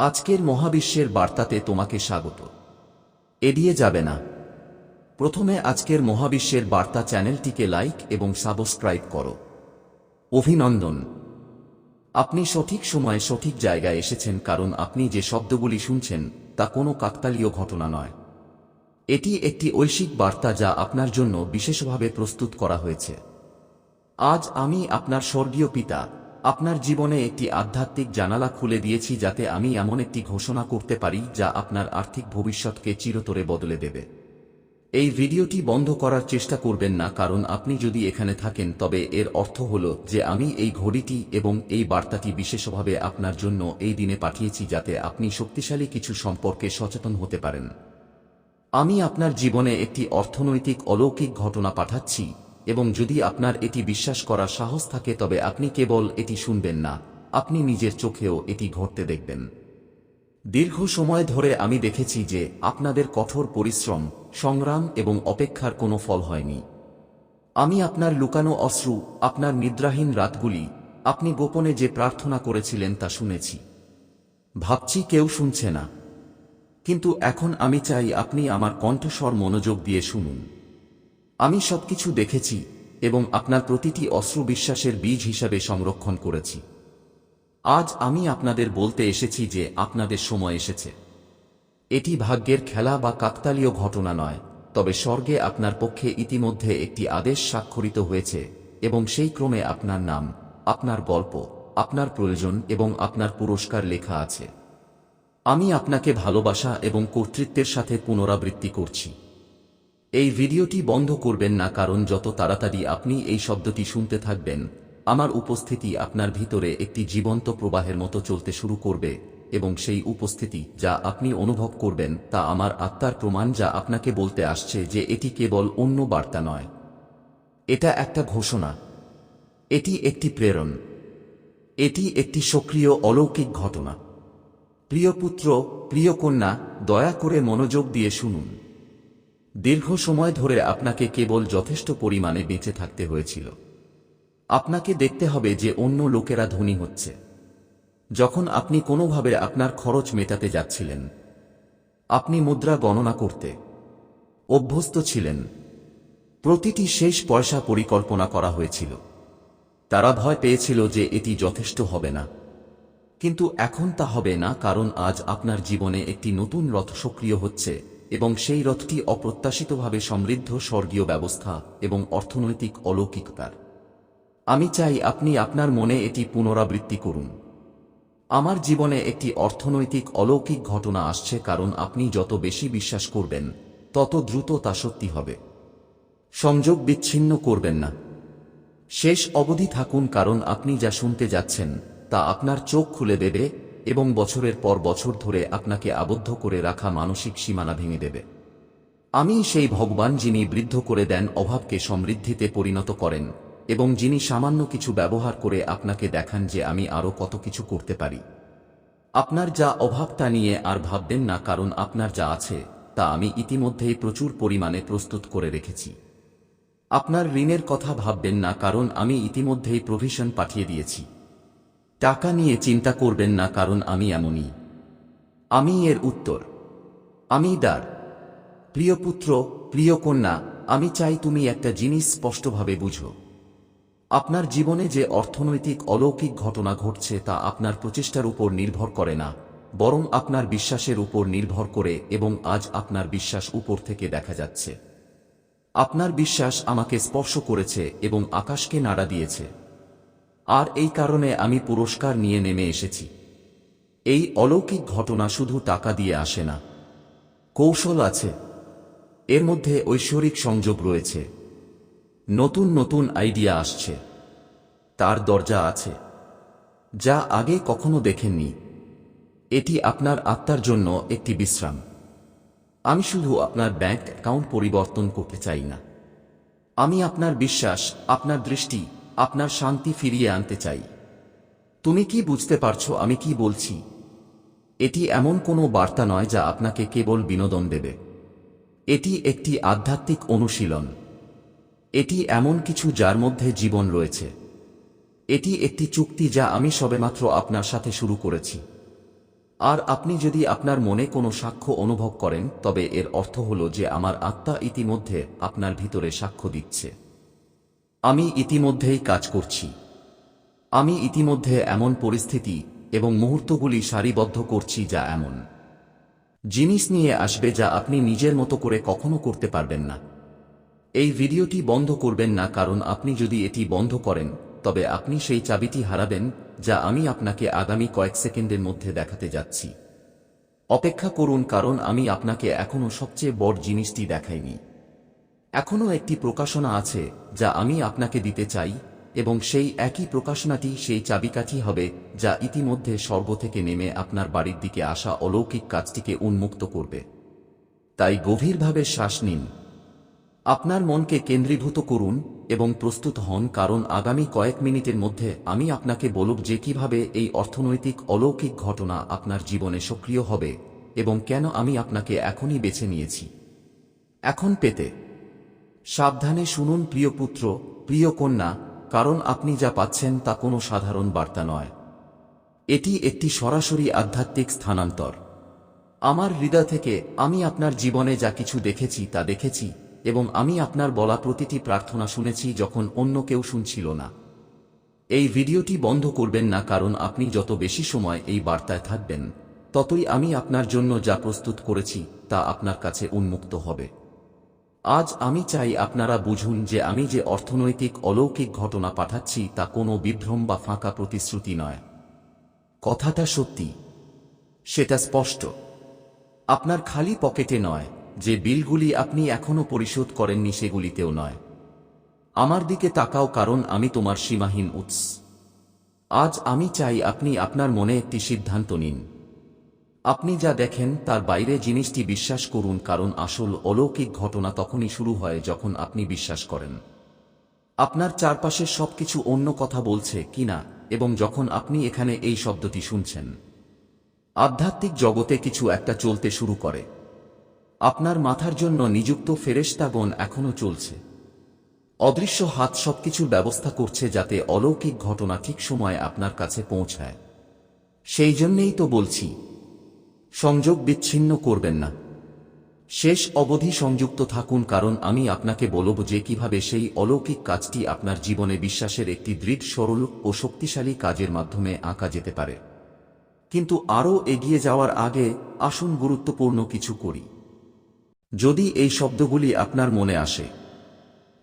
আজকের মহাবিশ্বের বার্তাতে তোমাকে স্বাগত। এড়িয়ে যাবে না। প্রথমে আজকের মহাবিশ্বের বার্তা চ্যানেলটিকে লাইক এবং সাবস্ক্রাইব করো। অভিনন্দন। আপনি সঠিক সময়ে সঠিক জায়গায় এসেছেন কারণ আপনি যে শব্দগুলি শুনছেন, তা কোনো কাকতালীয় ঘটনা নয়। এটি একটি ঐশিক বার্তা যা আপনার জন্য বিশেষভাবে প্রস্তুত করা হয়েছে। আজ আমি আপনার স্বর্গীয় পিতা আপনার জীবনে একটি আধ্যাত্মিক জানালা খুলে দিয়েছি যাতে আমি এমন একটি ঘোষণা করতে পারি যা আপনার আর্থিক ভবিষ্যৎকে চিরতরে বদলে দেবে। এই ভিডিওটি বন্ধ করার চেষ্টা করবেন না কারণ আপনি যদি এখানে থাকেন তবে এর অর্থ হল যে আমি এই ঘড়িটি এবং এই বার্তাটি বিশেষভাবে আপনার জন্য এই দিনে পাঠিয়েছি যাতে আপনি শক্তিশালী কিছু সম্পর্কে সচেতন হতে পারেন। আমি আপনার জীবনে একটি অর্থনৈতিক অলৌকিক ঘটনা পাঠাচ্ছি। এবং যদি আপনার এটি বিশ্বাস করার সাহস থাকে তবে আপনি কেবল এটি শুনবেন না, আপনি নিজের চোখেও এটি ঘটতে দেখবেন। দীর্ঘ সময় ধরে আমি দেখেছি যে আপনাদের কঠোর পরিশ্রম, সংগ্রাম এবং অপেক্ষার কোনো ফল হয়নি। আমি আপনার লুকানো অশ্রু, আপনার নিদ্রাহীন রাতগুলি, আপনি গোপনে যে প্রার্থনা করেছিলেন তা শুনেছি। ভাবছি কেউ শুনছে না। কিন্তু এখন আমি চাই আপনি আমার কণ্ঠস্বর মনোযোগ দিয়ে শুনুন। আমি সবকিছু দেখেছি এবং আপনার প্রতিটি অশ্রু বিশ্বাসের বীজ হিসাবে সংরক্ষণ করেছি। আজ আমি আপনাদের বলতে এসেছি যে আপনাদের সময় এসেছে। এটি ভাগ্যের খেলা বা কাকতালীয় ঘটনা নয়, তবে স্বর্গে আপনার পক্ষে ইতিমধ্যে একটি আদেশ স্বাক্ষরিত হয়েছে এবং সেই ক্রমে আপনার নাম, আপনার গল্প, আপনার প্রয়োজন এবং আপনার পুরস্কার লেখা আছে। আমি আপনাকে ভালোবাসা এবং কর্তৃত্বের সাথে পুনরাবৃত্তি করছি। এই ভিডিওটি বন্ধ করবেন না কারণ যত তাড়াতাড়ি আপনি এই শব্দটি শুনতে থাকবেন, আমার উপস্থিতি আপনার ভিতরে একটি জীবন্ত প্রবাহের মতো চলতে শুরু করবে এবং সেই উপস্থিতি যা আপনি অনুভব করবেন তা আমার আত্মার প্রমাণ যা আপনাকে বলতে আসছে যে এটি কেবল অন্য বার্তা নয়। এটা একটা ঘোষণা। এটি একটি প্রেরণ। এটি একটি সক্রিয় অলৌকিক ঘটনা। প্রিয় পুত্র, প্রিয় কন্যা, দয়া করে মনোযোগ দিয়ে শুনুন। দীর্ঘ সময় ধরে আপনাকে কেবল যথেষ্ট পরিমাণে বেঁচে থাকতে হয়েছিল। আপনাকে দেখতে হবে যে অন্য লোকেরা ধনী হচ্ছে। যখন আপনি কোনোভাবে আপনার খরচ মেটাতে যাচ্ছিলেন, আপনি মুদ্রা গণনা করতে অভ্যস্ত ছিলেন। প্রতিটি শেষ পয়সা পরিকল্পনা করা হয়েছিল। তারা ভয় পেয়েছিল যে এটি যথেষ্ট হবে না। কিন্তু এখন তা হবে না কারণ আজ আপনার জীবনে একটি নতুন রথ সক্রিয় হচ্ছে। এবং সেই রথটি অপ্রত্যাশিতভাবে সমৃদ্ধ স্বর্গীয় ব্যবস্থা এবং অর্থনৈতিক অলৌকিকতার। আমি চাই আপনি আপনার মনে এটি পুনরাবৃত্তি করুন। আমার জীবনে একটি অর্থনৈতিক অলৌকিক ঘটনা আসছে কারণ আপনি যত বেশি বিশ্বাস করবেন, তত দ্রুত তা সত্যি হবে। সংযোগ বিচ্ছিন্ন করবেন না। শেষ অবধি থাকুন কারণ আপনি যা শুনতে যাচ্ছেন, তা আপনার চোখ খুলে দেবে এবং বছরের পর বছর ধরে আপনাকে আবদ্ধ করে রাখা মানসিক সীমানা ভেঙে দেবে। আমি সেই ভগবান যিনি বৃদ্ধ করে দেন অভাবকে সমৃদ্ধিতে পরিণত করেন এবং যিনি সামান্য কিছু ব্যবহার করে আপনাকে দেখান যে আমি আরও কত কিছু করতে পারি। আপনার যা অভাব তা নিয়ে আর ভাববেন না কারণ আপনার যা আছে, তা আমি ইতিমধ্যেই প্রচুর পরিমাণে প্রস্তুত করে রেখেছি। আপনার ঋণের কথা ভাববেন না কারণ আমি ইতিমধ্যেই প্রভিশন পাঠিয়ে দিয়েছি। টাকা নিয়ে চিন্তা করবেন না, কারণ আমি এমনই। আমি এর উত্তর। আমি দ্বার। প্রিয় পুত্র, প্রিয় কন্যা, আমি চাই তুমি একটা জিনিস স্পষ্টভাবে বুঝো। আপনার জীবনে যে অর্থনৈতিক অলৌকিক ঘটনা ঘটছে তা আপনার প্রচেষ্টার উপর নির্ভর করে না, বরং আপনার বিশ্বাসের উপর নির্ভর করে এবং আজ আপনার বিশ্বাস উপর থেকে দেখা যাচ্ছে। আপনার বিশ্বাস আমাকে স্পর্শ করেছে এবং আকাশকে নাড়া দিয়েছে। আর এই কারণে আমি পুরস্কার নিয়ে নেমে এসেছি। এই অলৌকিক ঘটনা শুধু টাকা দিয়ে আসে না। কৌশল আছে। এর মধ্যে ঐশ্বরিক সংযোগ রয়েছে। নতুন নতুন আইডিয়া আসছে। তার দরজা আছে। যা আগে কখনো দেখেননি। এটি আপনার আত্মার জন্য একটি বিশ্রাম। আমি শুধু আপনার ব্যাংক অ্যাকাউন্ট পরিবর্তন করতে চাই না। আমি আপনার বিশ্বাস, আপনার দৃষ্টি আপনার শান্তি ফিরিয়ে আনতে চাই। তুমি কি বুঝতে পারছ আমি কি বলছি? এটি এমন কোনো বার্তা নয় যা আপনাকে কেবল বিনোদন দেবে। এটি একটি আধ্যাত্মিক অনুশীলন। এটি এমন কিছু যার মধ্যে জীবন রয়েছে। এটি একটি চুক্তি যা আমি সবেমাত্র আপনার সাথে শুরু করেছি। আর আপনি যদি আপনার মনে কোনো সাক্ষ্য অনুভব করেন, তবে এর অর্থ হল যে আমার আত্মা ইতিমধ্যে আপনার ভিতরে সাক্ষ্য দিচ্ছে। আমি ইতিমধ্যেই কাজ করছি। আমি ইতিমধ্যে এমন পরিস্থিতি এবং মুহূর্তগুলি সারিবদ্ধ করছি যা এমন। জিনিস নিয়ে আসবে যা আপনি নিজের মতো করে কখনো করতে পারবেন না। এই ভিডিওটি বন্ধ করবেন না কারণ আপনি যদি এটি বন্ধ করেন, তবে আপনি সেই চাবিটি হারাবেন যা আমি আপনাকে আগামী কয়েক সেকেন্ডের মধ্যে দেখাতে যাচ্ছি। অপেক্ষা করুন কারণ আমি আপনাকে এখনও সবচেয়ে বড় জিনিসটি দেখাইনি। এখনও একটি প্রকাশনা আছে, যা আমি আপনাকে দিতে চাই, এবং সেই একই প্রকাশনাটি সেই চাবিকাঠি হবে, যা ইতিমধ্যে স্বর্গ থেকে নেমে আপনার বাড়ির দিকে আসা অলৌকিক কাজটিকে উন্মুক্ত করবে। তাই গভীরভাবে শ্বাস নিন। আপনার মনকে কেন্দ্রীভূত করুন, এবং প্রস্তুত হন, কারণ আগামী কয়েক মিনিটের মধ্যে আমি আপনাকে বলব যে কীভাবে এই অর্থনৈতিক অলৌকিক ঘটনা আপনার জীবনে সক্রিয় হবে, এবং কেন আমি আপনাকে এখনই বেছে নিয়েছি। এখন পেতে সাবধানে শুনুন প্রিয় পুত্র, প্রিয় কন্যা, কারণ আপনি যা পাচ্ছেন তা কোনো সাধারণ বার্তা নয়। এটি একটি সরাসরি আধ্যাত্মিক স্থানান্তর। আমার হৃদয় থেকে আমি আপনার জীবনে যা কিছু দেখেছি তা দেখেছি এবং আমি আপনার বলা প্রতিটি প্রার্থনা শুনেছি যখন অন্য কেউ শুনছিল না। এই ভিডিওটি বন্ধ করবেন না কারণ আপনি যত বেশি সময় এই বার্তায় থাকবেন, ততই আমি আপনার জন্য যা প্রস্তুত করেছি তা আপনার কাছে উন্মুক্ত হবে। আজ আমি চাই আপনারা বুঝুন যে আমি যে অর্থনৈতিক অলৌকিক ঘটনা পাঠাচ্ছি তা কোনো বিভ্রম বা ফাঁকা প্রতিশ্রুতি নয়। কথাটা সত্যি। সেটা স্পষ্ট। আপনার খালি পকেটে নয়, যে বিলগুলি আপনি এখনও পরিশোধ করেননি সেগুলিতেও নয়। আমার দিকে তাকাও কারণ আমি তোমার সীমাহীন উৎস। আজ আমি চাই আপনি আপনার মনে একটি সিদ্ধান্ত নিন। আপনি যা দেখেন তার বাইরে জিনিসটি বিশ্বাস করুন, কারণ আসল অলৌকিক ঘটনা তখনই শুরু হয় যখন আপনি বিশ্বাস করেন। আপনার চারপাশের সবকিছু অন্য কথা বলছে কিনা এবং যখন আপনি এখানে এই শব্দটি শুনছেন। আধ্যাত্মিক জগতে কিছু একটা চলতে শুরু করে। আপনার মাথার জন্য নিযুক্ত ফেরেশতাগণ এখনও চলছে। অদৃশ্য হাত সবকিছুর ব্যবস্থা করছে যাতে অলৌকিক ঘটনা ঠিক সময়ে আপনার কাছে পৌঁছায়। সেই জন্যেই তো বলছি সংযোগ বিচ্ছিন্ন করবেন না। শেষ অবধি সংযুক্ত থাকুন কারণ আমি আপনাকে বলব যে কীভাবে সেই অলৌকিক কাজটি আপনার জীবনে বিশ্বাসের একটি দৃঢ়, সরল ও শক্তিশালী কাজের মাধ্যমে আঁকা যেতে পারে। কিন্তু আরও এগিয়ে যাওয়ার আগে আসুন গুরুত্বপূর্ণ কিছু করি। যদি এই শব্দগুলি আপনার মনে আসে,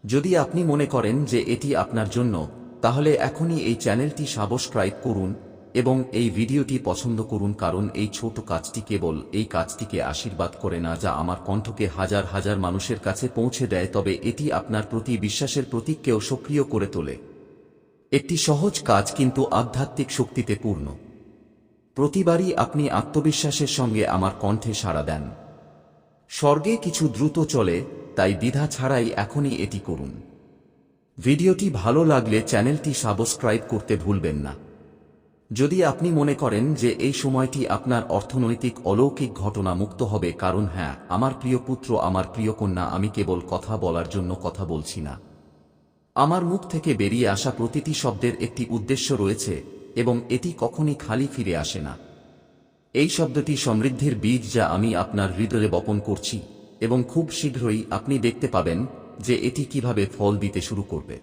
যদি আপনি মনে করেন যে এটি আপনার জন্য, তাহলে এখনই এই চ্যানেলটি সাবস্ক্রাইব করুন এবং এই ভিডিওটি পছন্দ করুন কারণ এই ছোট কাজটি কেবল এই কাজটিকে আশীর্বাদ করে না যা আমার কণ্ঠকে হাজার হাজার মানুষের কাছে পৌঁছে দেয়, তবে এটি আপনার প্রতি বিশ্বাসের প্রতীককেও সক্রিয় করে তোলে। একটি সহজ কাজ কিন্তু আধ্যাত্মিক শক্তিতে পূর্ণ। প্রতিবারই আপনি আত্মবিশ্বাসের সঙ্গে আমার কণ্ঠে সাড়া দেন। স্বর্গে কিছু দ্রুত চলে, তাই দ্বিধা ছাড়াই এখনই এটি করুন। ভিডিওটি ভালো লাগলে চ্যানেলটি সাবস্ক্রাইব করতে ভুলবেন না। যদি আপনি মনে করেন যে এই সময়টি আপনার অর্থনৈতিক অলৌকিক ঘটনা মুক্ত হবে, কারণ হ্যাঁ আমার প্রিয় পুত্র, আমার প্রিয় কন্যা, আমি কেবল কথা বলার জন্য কথা বলছি না। আমার মুখ থেকে বেরিয়ে আসা প্রতিটি শব্দের একটি উদ্দেশ্য রয়েছে, এবং এটি কখনই খালি ফিরে আসে না। এই শব্দটি সমৃদ্ধির বীজ যা আমি আপনার হৃদয়ে বপন করছি, এবং খুব শীঘ্রই আপনি দেখতে পাবেন যে এটি কীভাবে ফল দিতে শুরু করবে।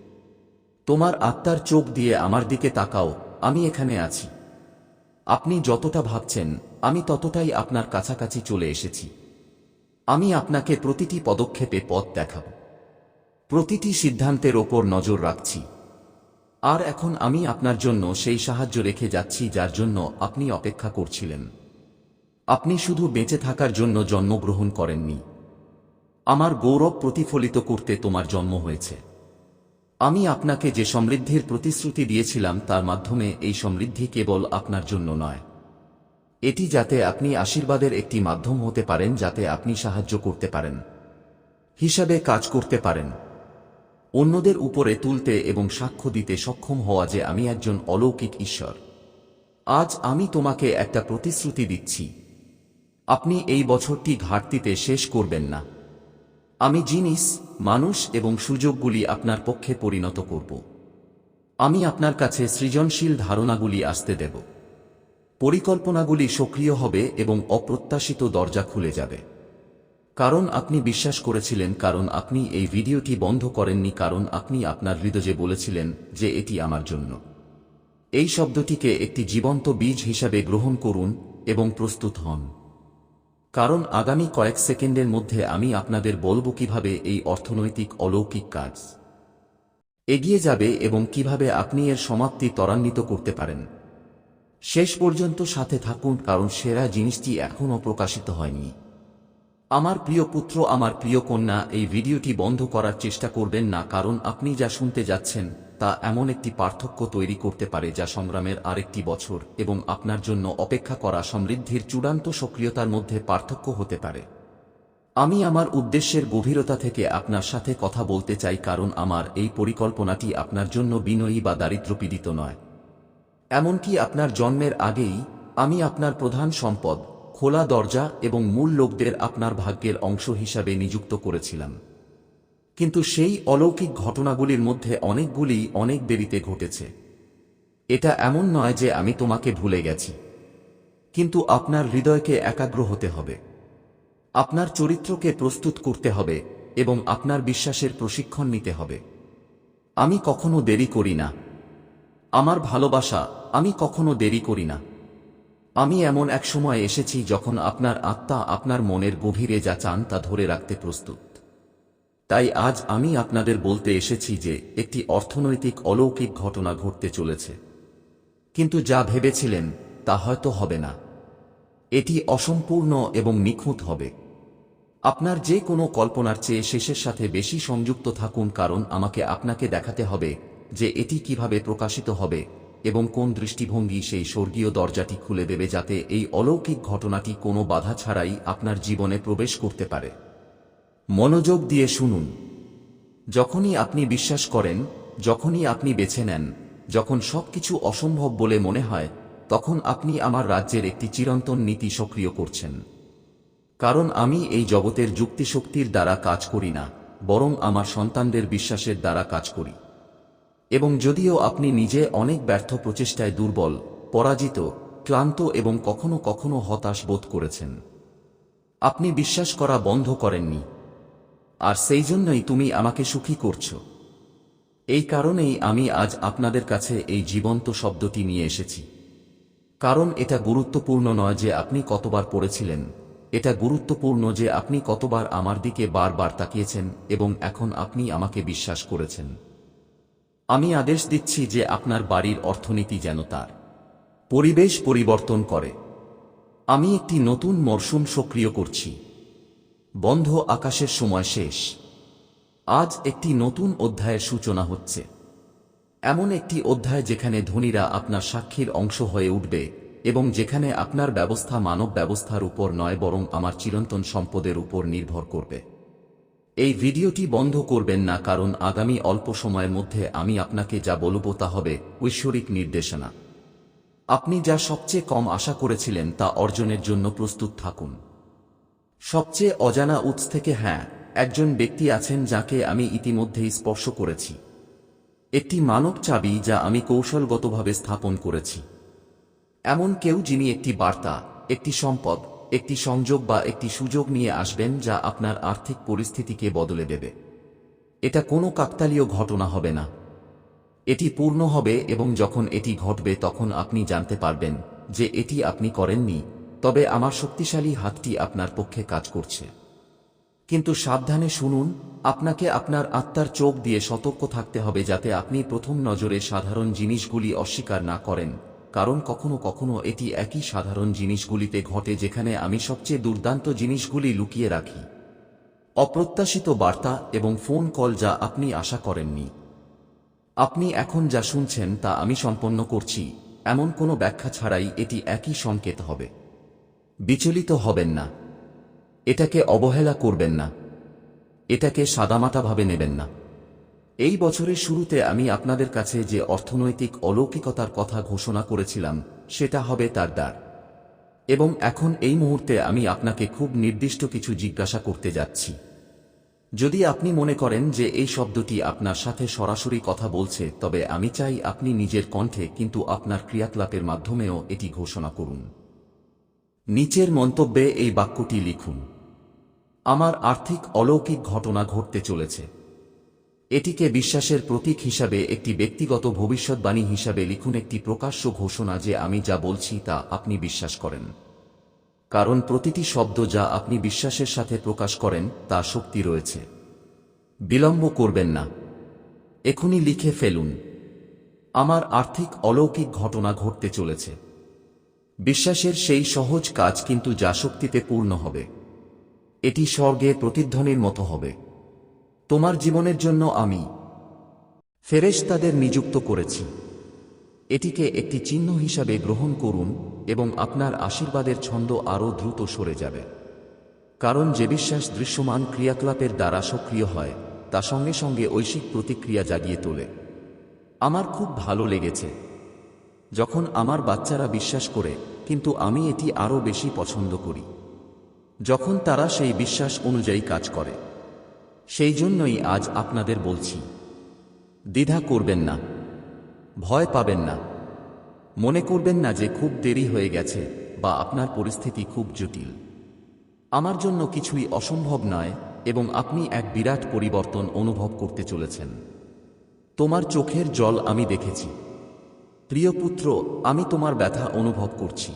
তোমার আত্মার চোখ দিয়ে আমার দিকে তাকাও আমি এখানে আছি। আপনি যতটা ভাবছেন, আমি ততটাই আপনার কাছাকাছি চলে এসেছি। আমি আপনাকে প্রতিটি পদক্ষেপে পথ দেখাব। প্রতিটি সিদ্ধান্তের ওপর নজর রাখছি। আর এখন আমি আপনার জন্য সেই সাহায্য রেখে যাচ্ছি যার জন্য আপনি অপেক্ষা করছিলেন। আপনি শুধু বেঁচে থাকার জন্য জন্মগ্রহণ করেননি। আমার গৌরব প্রতিফলিত করতে তোমার জন্ম হয়েছে। আমি আপনাকে যে সমৃদ্ধির প্রতিশ্রুতি দিয়েছিলাম তার মাধ্যমে এই সমৃদ্ধি কেবল আপনার জন্য নয়। এটি যাতে আপনি আশীর্বাদের একটি মাধ্যম হতে পারেন, যাতে আপনি সাহায্য করতে পারেন, হিসাবে কাজ করতে পারেন। অন্যদের উপরে তুলতে এবং সাক্ষ্য দিতে সক্ষম হওয়া যে আমি একজন অলৌকিক ঈশ্বর। আজ আমি তোমাকে একটা প্রতিশ্রুতি দিচ্ছি। আপনি এই বছরটি ঘাটতিতে শেষ করবেন না। আমি জিনিস, মানুষ এবং সুযোগগুলি আপনার পক্ষে পরিণত করব। আমি আপনার কাছে সৃজনশীল ধারণাগুলি আসতে দেব। পরিকল্পনাগুলি সক্রিয় হবে এবং অপ্রত্যাশিত দরজা খুলে যাবে। কারণ আপনি বিশ্বাস করেছিলেন, কারণ আপনি এই ভিডিওটি বন্ধ করেননি, কারণ আপনি আপনার হৃদয়ে বলেছিলেন যে এটি আমার জন্য। এই শব্দটিকে একটি জীবন্ত বীজ হিসাবে গ্রহণ করুন এবং প্রস্তুত হন। কারণ আগামী কয়েক সেকেন্ডের মধ্যে আমি আপনাদের বলব কীভাবে এই অর্থনৈতিক অলৌকিক কাজ এগিয়ে যাবে এবং কীভাবে আপনি এর সমাপ্তি ত্বরান্বিত করতে পারেন। শেষ পর্যন্ত সাথে থাকুন কারণ সেরা জিনিসটি এখনও প্রকাশিত হয়নি। আমার প্রিয় পুত্র, আমার প্রিয় কন্যা, এই ভিডিওটি বন্ধ করার চেষ্টা করবেন না কারণ আপনি যা শুনতে যাচ্ছেন তা এমন একটি পার্থক্য তৈরি করতে পারে যা সংগ্রামের আরেকটি বছর এবং আপনার জন্য অপেক্ষা করা সমৃদ্ধির চূড়ান্ত সক্রিয়তার মধ্যে পার্থক্য হতে পারে। আমি আমার উদ্দেশ্যের গভীরতা থেকে আপনার সাথে কথা বলতে চাই কারণ আমার এই পরিকল্পনাটি আপনার জন্য বিনয়ী বা দারিদ্রপীড়িত নয়। এমনকি আপনার জন্মের আগেই আমি আপনার প্রধান সম্পদ, খোলা দরজা এবং মূল লোকদের আপনার ভাগ্যের অংশ হিসাবে নিযুক্ত করেছিলাম। কিন্তু সেই অলৌকিক ঘটনাগুলির মধ্যে অনেকগুলি অনেক দেরিতে ঘটেছে। এটা এমন নয় যে আমি তোমাকে ভুলে গেছি। কিন্তু আপনার হৃদয়কে একাগ্র হতে হবে। আপনার চরিত্রকে প্রস্তুত করতে হবে এবং আপনার বিশ্বাসের প্রশিক্ষণ নিতে হবে। আমি কখনো দেরি করি না। আমার ভালোবাসা, আমি কখনো দেরি করি না। আমি এমন এক সময় এসেছি যখন আপনার আত্মা আপনার মনের গভীরে যা চান তা ধরে রাখতে প্রস্তুত। তাই আজ আমি আপনাদের বলতে এসেছি যে একটি অর্থনৈতিক অলৌকিক ঘটনা ঘটতে চলেছে। কিন্তু যা ভেবেছিলেন, তা হয়তো হবে না। এটি অসম্পূর্ণ এবং নিখুঁত হবে। আপনার যে কোনো কল্পনার চেয়ে শেষের সাথে বেশি সংযুক্ত থাকুন, কারণ আমাকে আপনাকে দেখাতে হবে যে এটি কীভাবে প্রকাশিত হবে এবং কোন দৃষ্টিভঙ্গি সেই স্বর্গীয় দরজাটি খুলে দেবে যাতে এই অলৌকিক ঘটনাটি কোনো বাধা ছাড়াই আপনার জীবনে প্রবেশ করতে পারে। মনোযোগ দিয়ে শুনুন। যখনই আপনি বিশ্বাস করেন, যখনই আপনি বেছে নেন, যখন সবকিছু অসম্ভব বলে মনে হয়, তখন আপনি আমার রাজ্যের একটি চিরন্তন নীতি সক্রিয় করছেন। কারণ আমি এই জগতের যুক্তিশক্তির দ্বারা কাজ করি না, বরং আমার সন্তানদের বিশ্বাসের দ্বারা কাজ করি। এবং যদিও আপনি নিজে অনেক ব্যর্থ প্রচেষ্টায় দুর্বল, পরাজিত, ক্লান্ত এবং কখনো কখনো হতাশ বোধ করেছেন। আপনি বিশ্বাস করা বন্ধ করেননি আর সেই জন্যই তুমি আমাকে সুখী করছ। এই কারণেই আমি আজ আপনাদের কাছে এই জীবন্ত শব্দটি নিয়ে এসেছি। কারণ এটা গুরুত্বপূর্ণ নয় যে আপনি কতবার পড়েছিলেন। এটা গুরুত্বপূর্ণ যে আপনি কতবার আমার দিকে বারবার তাকিয়েছেন এবং এখন আপনি আমাকে বিশ্বাস করেছেন। আমি আদেশ দিচ্ছি যে আপনার বাড়ির অর্থনীতি যেন তার পরিবেশ পরিবর্তন করে। আমি একটি নতুন মরশুম সক্রিয় করছি। বন্ধ আকাশের সময় শেষ। আজ একটি নতুন অধ্যায়ের সূচনা হচ্ছে। এমন একটি অধ্যায় যেখানে ধনীরা আপনার সাক্ষীর অংশ হয়ে উঠবে এবং যেখানে আপনার ব্যবস্থা মানব ব্যবস্থার উপর নয়, বরং আমার চিরন্তন সম্পদের উপর নির্ভর করবে। এই ভিডিওটি বন্ধ করবেন না, কারণ আগামী অল্প সময়ের মধ্যে আমি আপনাকে যা বলব তা হবে ঐশ্বরিক নির্দেশনা। আপনি যা সবচেয়ে কম আশা করেছিলেন তা অর্জনের জন্য প্রস্তুত থাকুন। সবচেয়ে অজানা উৎস থেকে হ্যাঁ একজন ব্যক্তি আছেন যাকে আমি ইতিমধ্যেই স্পর্শ করেছি। একটি মানব চাবি যা আমি কৌশলগতভাবে স্থাপন করেছি। এমন কেউ যিনি একটি বার্তা, একটি সম্পদ, একটি সংযোগ বা একটি সুযোগ নিয়ে আসবেন যা আপনার আর্থিক পরিস্থিতিকে বদলে দেবে। এটা কোনো কাকতালীয় ঘটনা হবে না। এটি পূর্ণ হবে এবং যখন এটি ঘটবে তখন আপনি জানতে পারবেন যে এটি আপনি করেননি। তবে আমার শক্তিশালী হাতটি আপনার পক্ষে কাজ করছে। কিন্তু সাবধানে শুনুন, আপনাকে আপনার আত্মার চোখ দিয়ে সতর্ক থাকতে হবে যাতে আপনি প্রথম নজরে সাধারণ জিনিসগুলি অস্বীকার না করেন, কারণ কখনো কখনো এটি একই সাধারণ জিনিসগুলিতে ঘটে যেখানে আমি সবচেয়ে দুর্দান্ত জিনিসগুলি লুকিয়ে রাখি। অপ্রত্যাশিত বার্তা এবং ফোন কল যা আপনি আশা করেননি। আপনি এখন যা শুনছেন তা আমি সম্পন্ন করছি, এমন কোনো ব্যাখ্যা ছাড়াই এটি একই সংকেত হবে। বিচলিত হবেন না। এটাকে অবহেলা করবেন না। এটাকে সাদামাটাভাবে নেবেন না। এই বছরের শুরুতে আমি আপনাদের কাছে যে অর্থনৈতিক অলৌকিকতার কথা ঘোষণা করেছিলাম, সেটা হবে তার দ্বার। এবং এখন এই মুহূর্তে আমি আপনাকে খুব নির্দিষ্ট কিছু জিজ্ঞাসা করতে যাচ্ছি। যদি আপনি মনে করেন যে এই শব্দটি আপনার সাথে সরাসরি কথা বলছে, তবে আমি চাই আপনি নিজের কণ্ঠে কিন্তু আপনার ক্রিয়াকলাপের মাধ্যমেও এটি ঘোষণা করুন। নিচের মন্তব্যে এই বাক্যটি লিখুন। আমার আর্থিক অলৌকিক ঘটনা ঘটতে চলেছে। এটিকে বিশ্বাসের প্রতীক হিসাবে একটি ব্যক্তিগত ভবিষ্যৎবাণী হিসাবে লিখুন একটি প্রকাশ্য ঘোষণা যে আমি যা বলছি তা আপনি বিশ্বাস করেন। কারণ প্রতিটি শব্দ যা আপনি বিশ্বাসের সাথে প্রকাশ করেন, তা শক্তি রয়েছে। বিলম্ব করবেন না। এখনই লিখে ফেলুন। আমার আর্থিক অলৌকিক ঘটনা ঘটতে চলেছে। বিশ্বাসের সেই সহজ কাজ কিন্তু যা শক্তিতে পূর্ণ হবে। এটি স্বর্গে প্রতিধ্বনির মতো হবে। তোমার জীবনের জন্য আমি ফেরেশ তাদের নিযুক্ত করেছি। এটিকে একটি চিহ্ন হিসাবে গ্রহণ করুন এবং আপনার আশীর্বাদের ছন্দ আরও দ্রুত সরে যাবে। কারণ যে বিশ্বাস দৃশ্যমান ক্রিয়াকলাপের দ্বারা সক্রিয় হয়, তা সঙ্গে সঙ্গে ঐশিক প্রতিক্রিয়া জাগিয়ে তোলে। আমার খুব ভালো লেগেছে। যখন আমার বাচ্চারা বিশ্বাস করে, কিন্তু আমি এটি আরও বেশি পছন্দ করি। যখন তারা সেই বিশ্বাস অনুযায়ী কাজ করে। সেই জন্যই আজ আপনাদের বলছি, দ্বিধা করবেন না, ভয় পাবেন না। মনে করবেন না যে খুব দেরি হয়ে গেছে বা আপনার পরিস্থিতি খুব জটিল। আমার জন্য কিছুই অসম্ভব নয় এবং আপনি এক বিরাট পরিবর্তন অনুভব করতে চলেছেন। তোমার চোখের জল আমি দেখেছি। প্রিয় পুত্র, আমি তোমার ব্যথা অনুভব করছি।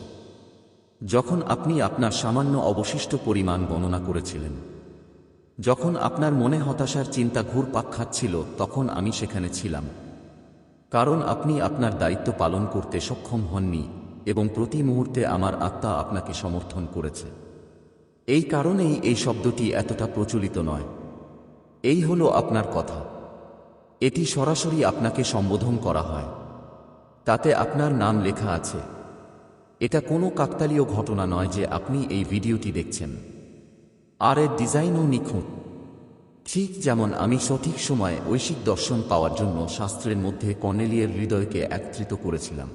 যখন আপনি আপনার সামান্য অবশিষ্ট পরিমাণ গণনা করেছিলেন, যখন আপনার মনে হতাশার চিন্তা ঘুরপাক খাচ্ছিল, তখন আমি সেখানে ছিলাম। কারণ আপনি আপনার দায়িত্ব পালন করতে সক্ষম হননি এবং প্রতি মুহূর্তে আমার আত্মা আপনাকে সমর্থন করেছে। এই কারণেই এই শব্দটি এতটা প্রচলিত নয়। এই হলো আপনার কথা। এটি সরাসরি আপনাকে সম্বোধন করা হয়। তাতে আপনার নাম লেখা আছে। এটা কোনো কাকতালীয় ঘটনা নয় যে আপনি এই ভিডিওটি দেখছেন। আর এর ডিজাইনও নিখুঁত। ঠিক যেমন আমি সঠিক সময়ে ঐশিক দর্শন পাওয়ার জন্য শাস্ত্রের মধ্যে কর্নেলিয়ের হৃদয়কে একত্রিত করেছিলাম।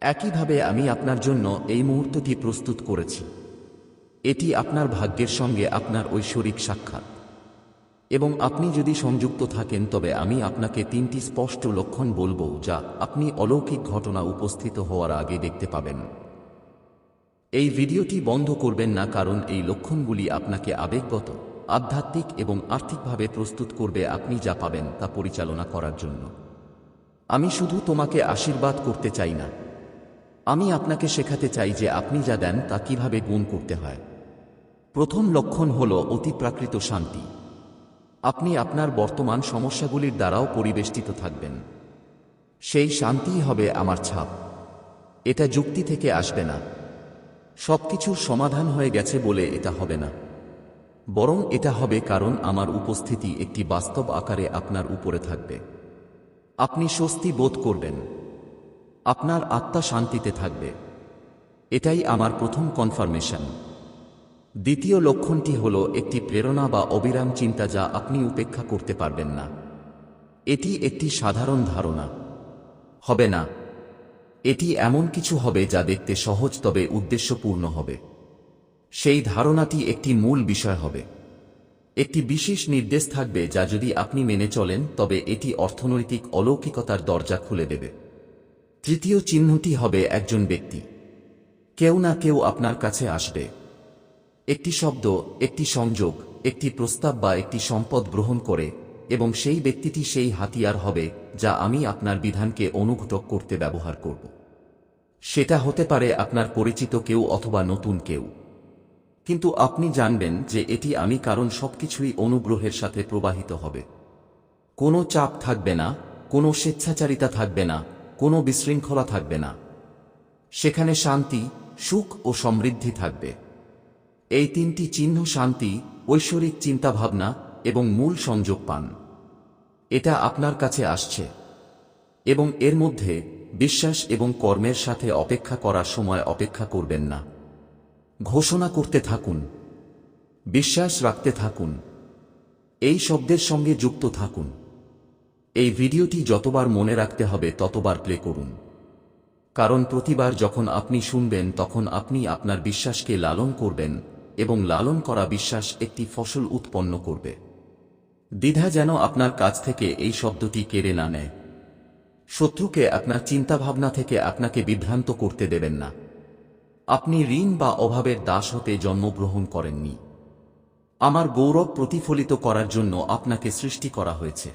একইভাবে আমি আপনার জন্য এই মুহূর্তটি প্রস্তুত করেছি। এটি আপনার ভাগ্যের সঙ্গে আপনার ঐশ্বরিক সাক্ষাৎ। এবং আপনি যদি সংযুক্ত থাকেন, তবে আমি আপনাকে তিনটি স্পষ্ট লক্ষণ বলব যা আপনি অলৌকিক ঘটনা উপস্থিত হওয়ার আগে দেখতে পাবেন। এই ভিডিওটি বন্ধ করবেন না, কারণ এই লক্ষণগুলি আপনাকে আবেগগত, আধ্যাত্মিক এবং আর্থিকভাবে প্রস্তুত করবে আপনি যা পাবেন তা পরিচালনা করার জন্য। আমি শুধু তোমাকে আশীর্বাদ করতে চাই না। আমি আপনাকে শেখাতে চাই যে আপনি যা দেন তা কীভাবে গুণ করতে হয়। প্রথম লক্ষণ হল অতিপ্রাকৃত শান্তি। আপনি আপনার বর্তমান সমস্যাগুলির দ্বারাও পরিবেষ্টিত থাকবেন। সেই শান্তিই হবে আমার ছাপ। এটা যুক্তি থেকে আসবে না। সবকিছুর সমাধান হয়ে গেছে বলে এটা হবে না। বরং এটা হবে কারণ আমার উপস্থিতি একটি বাস্তব আকারে আপনার উপরে থাকবে। আপনি স্বস্তি বোধ করবেন। আপনার আত্মা শান্তিতে থাকবে। এটাই আমার প্রথম কনফার্মেশন। দ্বিতীয় লক্ষণটি হল একটি প্রেরণা বা অবিরাম চিন্তা যা আপনি উপেক্ষা করতে পারবেন না। এটি একটি সাধারণ ধারণা। হবে না। এটি এমন কিছু হবে যা দেখতে সহজ তবে উদ্দেশ্যপূর্ণ হবে। সেই ধারণাটি একটি মূল বিষয় হবে। একটি বিশেষ নির্দেশ থাকবে যা যদি আপনি মেনে চলেন, তবে এটি অর্থনৈতিক অলৌকিকতার দরজা খুলে দেবে। তৃতীয় চিহ্নটি হবে একজন ব্যক্তি। কেউ না কেউ আপনার কাছে আসবে। একটি শব্দ, একটি সংযোগ, একটি প্রস্তাব বা একটি সম্পদ গ্রহণ করে, এবং সেই ব্যক্তিটি সেই হাতিয়ার হবে, যা আমি আপনার বিধানকে অনুঘটক করতে ব্যবহার করব। সেটা হতে পারে আপনার পরিচিত কেউ অথবা নতুন কেউ। কিন্তু আপনি জানবেন যে এটি আমি কারণ সবকিছুই অনুগ্রহের সাথে প্রবাহিত হবে। কোনো চাপ থাকবে না, কোনো স্বেচ্ছাচারিতা থাকবে না, কোনো বিশৃঙ্খলা থাকবে না। সেখানে শান্তি, সুখ ও সমৃদ্ধি থাকবে। এই তিনটি চিহ্ন শান্তি, ঐশ্বরিক চিন্তাভাবনা এবং মূল সংযোগ পান। এটা আপনার কাছে আসছে। এবং এর মধ্যে বিশ্বাস এবং কর্মের সাথে অপেক্ষা করার সময় অপেক্ষা করবেন না। ঘোষণা করতে থাকুন। বিশ্বাস রাখতে থাকুন। এই শব্দের সঙ্গে যুক্ত থাকুন। এই ভিডিওটি যতবার মনে রাখতে হবে ততবার প্লে করুন। কারণ প্রতিবার যখন আপনি শুনবেন তখন আপনি আপনার বিশ্বাসকে লালন করবেন এবং লালন করা বিশ্বাস একটি ফসল উৎপন্ন করবে। দ্বিধা যেন আপনার কাছ থেকে এই শব্দটি কেড়ে না নেয়। শত্রুকে আপনার চিন্তাভাবনা থেকে আপনাকে বিভ্রান্ত করতে দেবেন না। আপনি ঋণ বা অভাবের দাস হতে জন্মগ্রহণ করেননি। আমার গৌরব প্রতিফলিত করার জন্য আপনাকে সৃষ্টি করা হয়েছে।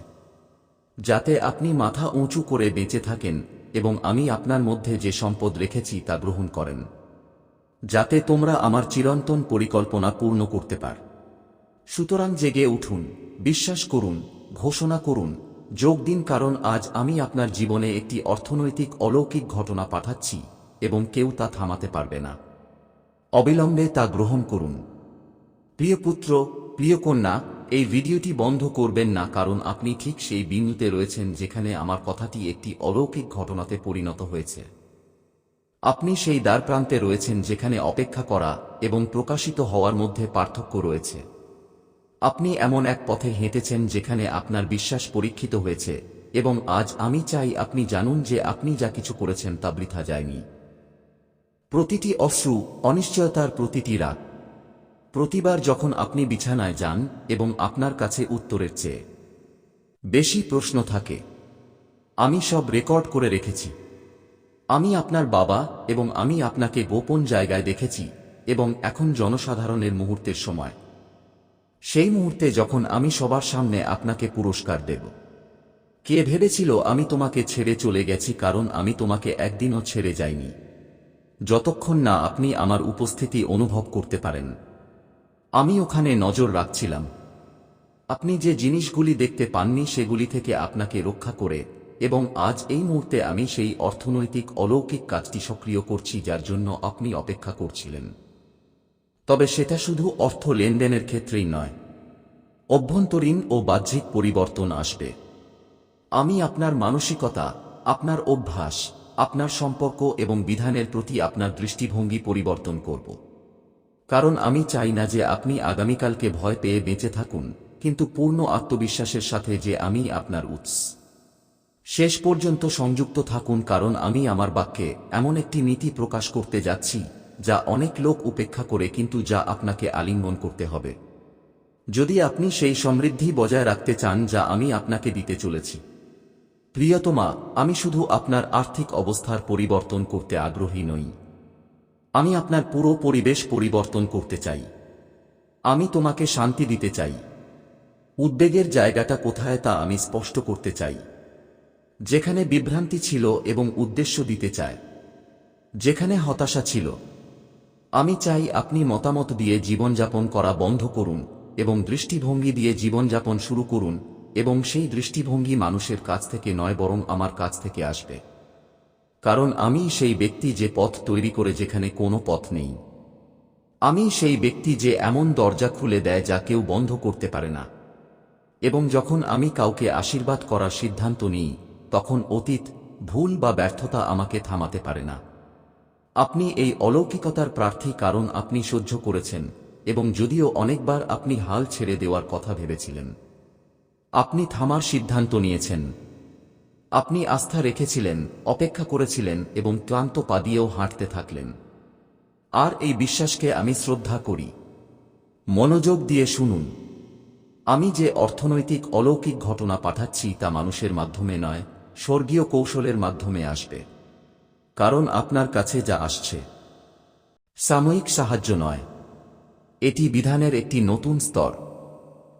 যাতে আপনি মাথা উঁচু করে বেঁচে থাকেন এবং আমি আপনার মধ্যে যে সম্পদ রেখেছি তা গ্রহণ করেন। যাতে তোমরা আমার চিরন্তন পরিকল্পনা পূর্ণ করতে পার। সুতরাং জেগে উঠুন, বিশ্বাস করুন, ঘোষণা করুন, যোগ দিন কারণ আজ আমি আপনার জীবনে একটি অর্থনৈতিক অলৌকিক ঘটনা পাঠাচ্ছি এবং কেউ তা থামাতে পারবে না। অবিলম্বে তা গ্রহণ করুন। প্রিয় পুত্র, প্রিয় কন্যা, এই ভিডিওটি বন্ধ করবেন না কারণ আপনি ঠিক সেই বিন্দুতে রয়েছেন যেখানে আমার কথাটি একটি অলৌকিক ঘটনাতে পরিণত হয়েছে। আপনি সেই দ্বার প্রান্তে রয়েছেন যেখানে অপেক্ষা করা এবং প্রকাশিত হওয়ার মধ্যে পার্থক্য রয়েছে। আপনি এমন এক পথে হেঁটেছেন যেখানে আপনার বিশ্বাস পরীক্ষিত হয়েছে এবং আজ আমি চাই আপনি জানুন যে আপনি যা কিছু করেছেন তা বৃথা যায়নি। প্রতিটি অশ্রু অনিশ্চয়তার প্রতিটি রাত প্রতিবার যখন আপনি বিছানায় যান এবং আপনার কাছে উত্তরের চেয়ে বেশি প্রশ্ন থাকে, আমি সব রেকর্ড করে রেখেছি। আমি আপনার বাবা এবং আমি আপনাকে গোপন জায়গায় দেখেছি এবং এখন জনসাধারণের মুহূর্তের সময়। সেই মুহূর্তে যখন আমি সবার সামনে আপনাকে পুরস্কার দেব। কে ভেবেছিল আমি তোমাকে ছেড়ে চলে গেছি কারণ আমি তোমাকে একদিনও ছেড়ে যাইনি। যতক্ষণ না আপনি আমার উপস্থিতি অনুভব করতে পারেন। আমি ওখানে নজর রাখছিলাম। আপনি যে জিনিসগুলি দেখতে পাননি সেগুলি থেকে আপনাকে রক্ষা করে এবং আজ এই মুহূর্তে আমি সেই অর্থনৈতিক অলৌকিক কাজটি সক্রিয় করছি যার জন্য আপনি অপেক্ষা করছিলেন। তবে সেটা শুধু অর্থ লেনদেনের ক্ষেত্রেই নয়। অভ্যন্তরীণ ও বাহ্যিক পরিবর্তন আসবে। আমি আপনার মানসিকতা, আপনার অভ্যাস, আপনার সম্পর্ক এবং বিধানের প্রতি আপনার দৃষ্টিভঙ্গি পরিবর্তন করব। কারণ আমি চাই না যে আপনি আগামীকালকে ভয় পেয়ে বেঁচে থাকুন, কিন্তু পূর্ণ আত্মবিশ্বাসের সাথে যে আমি আপনার উৎস। শেষ পর্যন্ত সংযুক্ত থাকুন কারণ আমি আমার বাক্যে এমন একটি নীতি প্রকাশ করতে যাচ্ছি, যা অনেক লোক উপেক্ষা করে কিন্তু যা আপনাকে আলিঙ্গন করতে হবে। যদি আপনি সেই সমৃদ্ধি বজায় রাখতে চান যা আমি আপনাকে দিতে চলেছি। প্রিয়তমা, আমি শুধু আপনার আর্থিক অবস্থার পরিবর্তন করতে আগ্রহী নই। আমি আপনার পুরো পরিবেশ পরিবর্তন করতে চাই। আমি তোমাকে শান্তি দিতে চাই। উদ্বেগের জায়গাটা কোথায় তা আমি স্পষ্ট করতে চাই। যেখানে বিভ্রান্তি ছিল এবং উদ্দেশ্য দিতে চায়। যেখানে হতাশা ছিল। আমি চাই আপনি মতামত দিয়ে জীবনযাপন করা বন্ধ করুন এবং দৃষ্টিভঙ্গি দিয়ে জীবনযাপন শুরু করুন এবং সেই দৃষ্টিভঙ্গি মানুষের কাছ থেকে নয়, বরং আমার কাছ থেকে আসবে। কারণ আমি সেই ব্যক্তি যে পথ তৈরি করে যেখানে কোনো পথ নেই। আমি সেই ব্যক্তি যে এমন দরজা খুলে দেয় যা কেউ বন্ধ করতে পারে না। এবং যখন আমি কাউকে আশীর্বাদ করার সিদ্ধান্ত নিই তখন অতীত ভুল বা ব্যর্থতা আমাকে থামাতে পারে না। আপনি এই অলৌকিকতার প্রার্থী কারণ আপনি সহ্য করেছেন এবং যদিও অনেকবার আপনি হাল ছেড়ে দেওয়ার কথা ভেবেছিলেন। আপনি থামার সিদ্ধান্ত নিয়েছেন। আপনি আস্থা রেখেছিলেন, অপেক্ষা করেছিলেন এবং ক্লান্ত পা দিয়েও হাঁটতে থাকলেন। আর এই বিশ্বাসকে আমি শ্রদ্ধা করি। মনোযোগ দিয়ে শুনুন। আমি যে অর্থনৈতিক অলৌকিক ঘটনা পাঠাচ্ছি তা মানুষের মাধ্যমে নয় স্বর্গীয় কৌশলের মাধ্যমে আসবে। কারণ আপনার কাছে যা আসছে। সাময়িক সাহায্য নয়। এটি বিধানের একটি নতুন স্তর।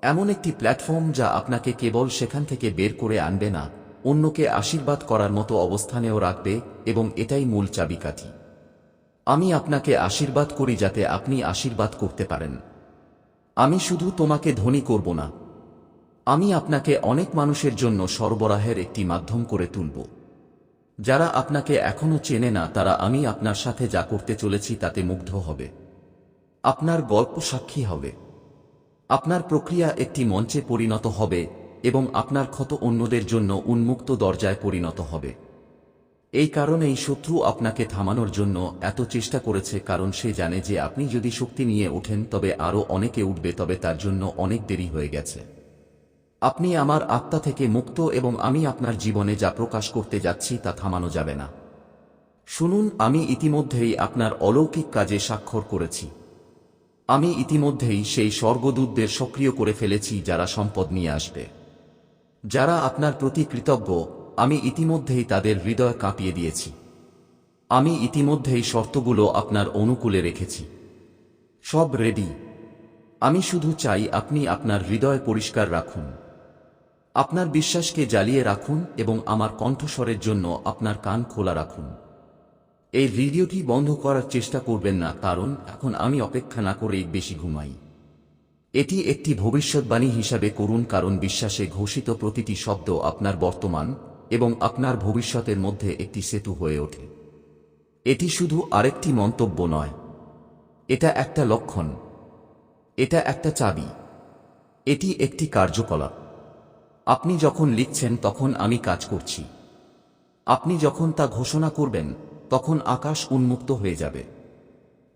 এমন একটি প্ল্যাটফর্ম যা আপনাকে কেবল সেখান থেকে বের করে আনবে না, অন্যকে আশীর্বাদ করার মতো অবস্থানেও রাখবে এবং এটাই মূল চাবিকাঠি। আমি আপনাকে আশীর্বাদ করি যাতে আপনি আশীর্বাদ করতে পারেন। আমি শুধু তোমাকে ধনী করব না আমি আপনাকে অনেক মানুষের জন্য সরবরাহের একটি মাধ্যম করে তুলব। যারা আপনাকে এখনও চেনে না, তারা আমি আপনার সাথে যা করতে চলেছি তাতে মুগ্ধ হবে। আপনার গল্প সাক্ষী হবে। আপনার প্রক্রিয়া একটি মঞ্চে পরিণত হবে এবং আপনার ক্ষত অন্যদের জন্য উন্মুক্ত দরজায় পরিণত হবে। এই কারণেই শত্রু আপনাকে থামানোর জন্য এত চেষ্টা করেছে, কারণ সে জানে যে আপনি যদি শক্তি নিয়ে ওঠেন, তবে আরও অনেকে উঠবে, তবে তার জন্য অনেক দেরি হয়ে গেছে। আপনি আমার আত্মা থেকে মুক্ত এবং আমি আপনার জীবনে যা প্রকাশ করতে যাচ্ছি তা থামানো যাবে না। শুনুন, আমি ইতিমধ্যেই আপনার অলৌকিক কাজে স্বাক্ষর করেছি। আমি ইতিমধ্যেই সেই স্বর্গদূতদের সক্রিয় করে ফেলেছি যারা সম্পদ নিয়ে আসবে। যারা আপনার প্রতি কৃতজ্ঞ, আমি ইতিমধ্যেই তাদের হৃদয় কাঁপিয়ে দিয়েছি। আমি ইতিমধ্যেই শর্তগুলো আপনার অনুকূলে রেখেছি। সব রেডি আমি শুধু চাই আপনি আপনার হৃদয় পরিষ্কার রাখুন। আপনার বিশ্বাসকে জ্বালিয়ে রাখুন এবং আমার কণ্ঠস্বরের জন্য আপনার কান খোলা রাখুন। এই ভিডিওটি বন্ধ করার চেষ্টা করবেন না, কারণ এখন আমি অপেক্ষা না করেই বেশি ঘুমাই। এটি একটি ভবিষ্যৎবাণী হিসাবে করুন, কারণ বিশ্বাসে ঘোষিত প্রতিটি শব্দ আপনার বর্তমান এবং আপনার ভবিষ্যতের মধ্যে একটি সেতু হয়ে ওঠে। এটি শুধু আরেকটি মন্তব্য নয়। এটা একটা লক্ষণ। এটা একটা চাবি। এটি একটি কার্যকলাপ। আপনি যখন লিখছেন তখন আমি কাজ করছি। আপনি যখন তা ঘোষণা করবেন, তখন আকাশ উন্মুক্ত হয়ে যাবে।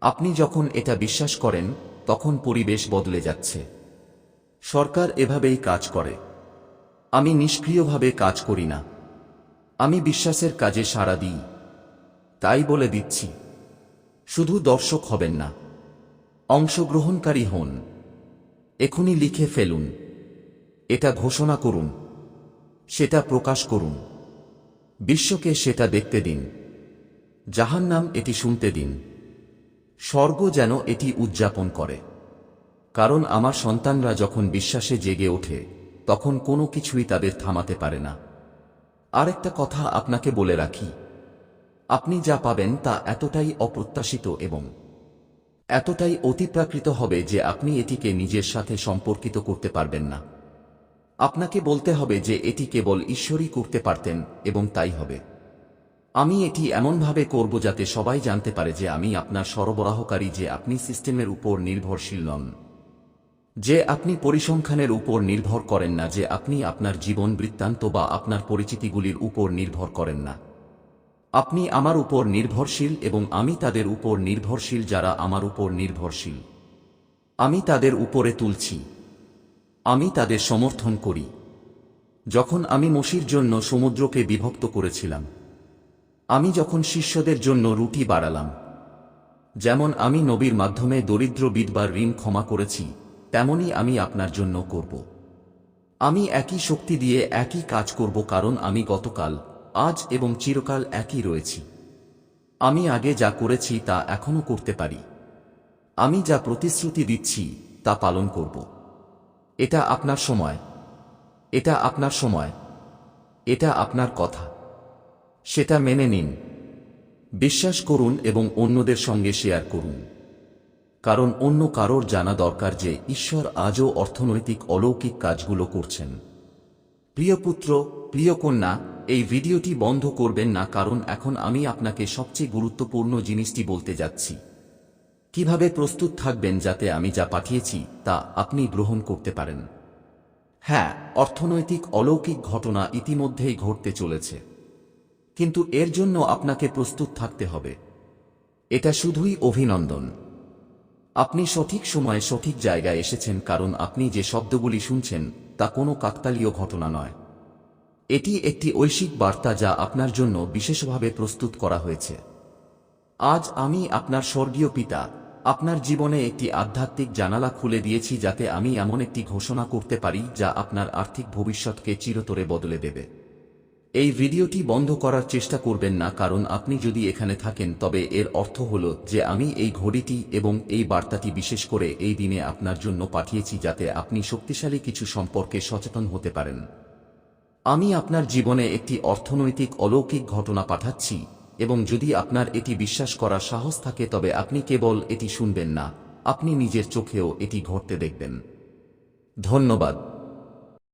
আপনি যখন এটা বিশ্বাস করেন, তখন পরিবেশ বদলে যাচ্ছে। সরকার এভাবেই কাজ করে। আমি নিষ্ক্রিয়ভাবে কাজ করি না। আমি বিশ্বাসের কাজে সাড়া দিই। তাই বলে দিচ্ছি। শুধু দর্শক হবেন না। অংশগ্রহণকারী হন। এখনই লিখে ফেলুন। এটা ঘোষণা করুন, সেটা প্রকাশ করুন, বিশ্বকে সেটা দেখতে দিন, জাহান্নাম এটি শুনতে দিন, স্বর্গ যেন এটি উদযাপন করে। কারণ আমার সন্তানরা যখন বিশ্বাসে জেগে ওঠে, তখন কোনো কিছুই তাদের থামাতে পারে না। আরেকটা কথা আপনাকে বলে রাখি, আপনি যা পাবেন তা এতটাই অপ্রত্যাশিত এবং এতটাই অতিপ্রাকৃত হবে যে আপনি এটিকে নিজের সাথে সম্পর্কিত করতে পারবেন না। আপনাকে বলতে হবে যে এটি কেবল ঈশ্বরই করতে পারতেন এবং তাই হবে। আমি এটি এমনভাবে করব যাতে সবাই জানতে পারে যে আমি আপনার সরবরাহকারী, যে আপনি সিস্টেমের উপর নির্ভরশীল নন। যে আপনি পরিসংখ্যানের উপর নির্ভর করেন না, যে আপনি আপনার জীবন বৃত্তান্ত বা আপনার পরিচিতিগুলির উপর নির্ভর করেন না। আপনি আমার উপর নির্ভরশীল এবং আমি তাদের উপর নির্ভরশীল যারা আমার উপর নির্ভরশীল। আমি তাদের উপরে তুলছি। আমি তাদের সমর্থন করি। যখন আমি মসির জন্য সমুদ্রকে বিভক্ত করেছিলাম, আমি যখন শিষ্যদের জন্য রুটি বাড়ালাম, যেমন আমি নবীর মাধ্যমে দরিদ্র বিধবার ঋণ ক্ষমা করেছি তেমনি আমি আপনার জন্য করব। আমি একই শক্তি দিয়ে একই কাজ করব কারণ আমি গতকাল, আজ এবং চিরকাল একই রয়েছি। আমি আগে যা করেছি তা এখনও করতে পারি। আমি যা প্রতিশ্রুতি দিচ্ছি তা পালন করব। এটা আপনার সময়। এটা আপনার সময়। এটা আপনার কথা। সেটা মেনে নিন। বিশ্বাস করুন এবং অন্যদের সঙ্গে শেয়ার করুন। কারণ অন্য কারোর জানা দরকার যে ঈশ্বর আজও অর্থনৈতিক অলৌকিক কাজগুলো করছেন। প্রিয় পুত্র, প্রিয় কন্যা, এই ভিডিওটি বন্ধ করবেন না কারণ এখন আমি আপনাকে সবচেয়ে গুরুত্বপূর্ণ জিনিসটি বলতে যাচ্ছি। কীভাবে প্রস্তুত থাকবেন যাতে আমি যা পাঠিয়েছি তা আপনি গ্রহণ করতে পারেন? হ্যাঁ অর্থনৈতিক অলৌকিক ঘটনা ইতিমধ্যেই ঘটতে চলেছে। কিন্তু এর জন্য আপনাকে প্রস্তুত থাকতে হবে। এটা শুধুই অভিনন্দন। আপনি সঠিক সময়ে সঠিক জায়গায় এসেছেন কারণ আপনি যে শব্দগুলি শুনছেন তা কোনো কাকতালীয় ঘটনা নয়। এটি একটি ঐশিক বার্তা যা আপনার জন্য বিশেষভাবে প্রস্তুত করা হয়েছে। আজ আমি আপনার স্বর্গীয় পিতা আপনার জীবনে একটি আধ্যাত্মিক জানালা খুলে দিয়েছি যাতে আমি এমন একটি ঘোষণা করতে পারি যা আপনার আর্থিক ভবিষ্যৎকে চিরতরে বদলে দেবে। এই ভিডিওটি বন্ধ করার চেষ্টা করবেন না কারণ আপনি যদি এখানে থাকেন তবে এর অর্থ হল যে আমি এই ঘড়িটি এবং এই বার্তাটি বিশেষ করে এই দিনে আপনার জন্য পাঠিয়েছি যাতে আপনি শক্তিশালী কিছু সম্পর্কে সচেতন হতে পারেন। আমি আপনার জীবনে একটি অর্থনৈতিক অলৌকিক ঘটনা পাঠাচ্ছি। এবং যদি আপনার এটি বিশ্বাস করার সাহস থাকে, তবে আপনি কেবল এটি শুনবেন না। আপনি নিজের চোখেও এটি ঘটতে দেখবেন। ধন্যবাদ।